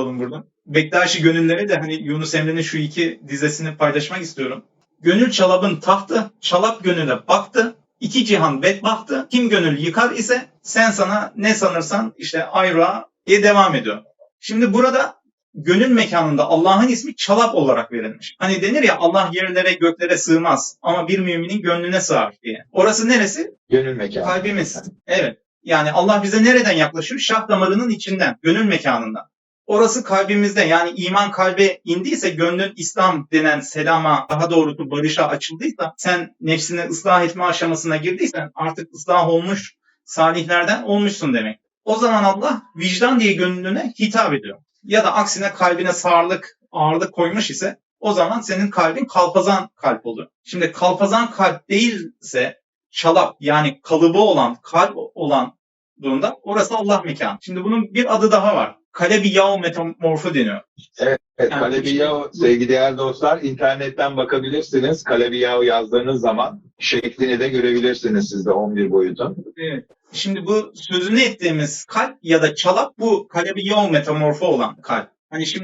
olalım burada. Bektaşi gönülleri de hani Yunus Emre'nin şu iki dizesini paylaşmak istiyorum. Gönül çalabın tahtı, çalap gönüle baktı. İki cihan bedbahtı. Kim gönül yıkar ise sen sana ne sanırsan işte ayra diye devam ediyor. Şimdi burada gönül mekanında Allah'ın ismi çalap olarak verilmiş. Hani denir ya Allah yerlere göklere sığmaz ama bir müminin gönlüne sığar diye. Orası neresi? Gönül mekanı. Kalbimiz. Evet. Yani Allah bize nereden yaklaşıyor? Şah damarının içinden, gönül mekanından. Orası kalbimizde. Yani iman kalbe indiyse, gönlün İslam denen selama, daha doğrusu barışa açıldıysa, sen nefsini ıslah etme aşamasına girdiysen artık ıslah olmuş, salihlerden olmuşsun demek. O zaman Allah vicdan diye gönlüne hitap ediyor. Ya da aksine kalbine sağırlık, ağırlık koymuş ise o zaman senin kalbin kalpazan kalp oluyor. Şimdi kalpazan kalp değilse çalap yani kalıbı olan, kalp olan durumda orası Allah mekanı. Şimdi bunun bir adı daha var. Kalebi yav metamorfu deniyor. Evet, Yani Kalebiyao sevgili değerli dostlar internetten bakabilirsiniz. Kalebiyao yazdığınız zaman şeklini de görebilirsiniz siz de 11 boyutun. Evet. Şimdi bu sözünü ettiğimiz kalp ya da çalap bu kalebi yav metamorfu olan kalp. Hani şimdi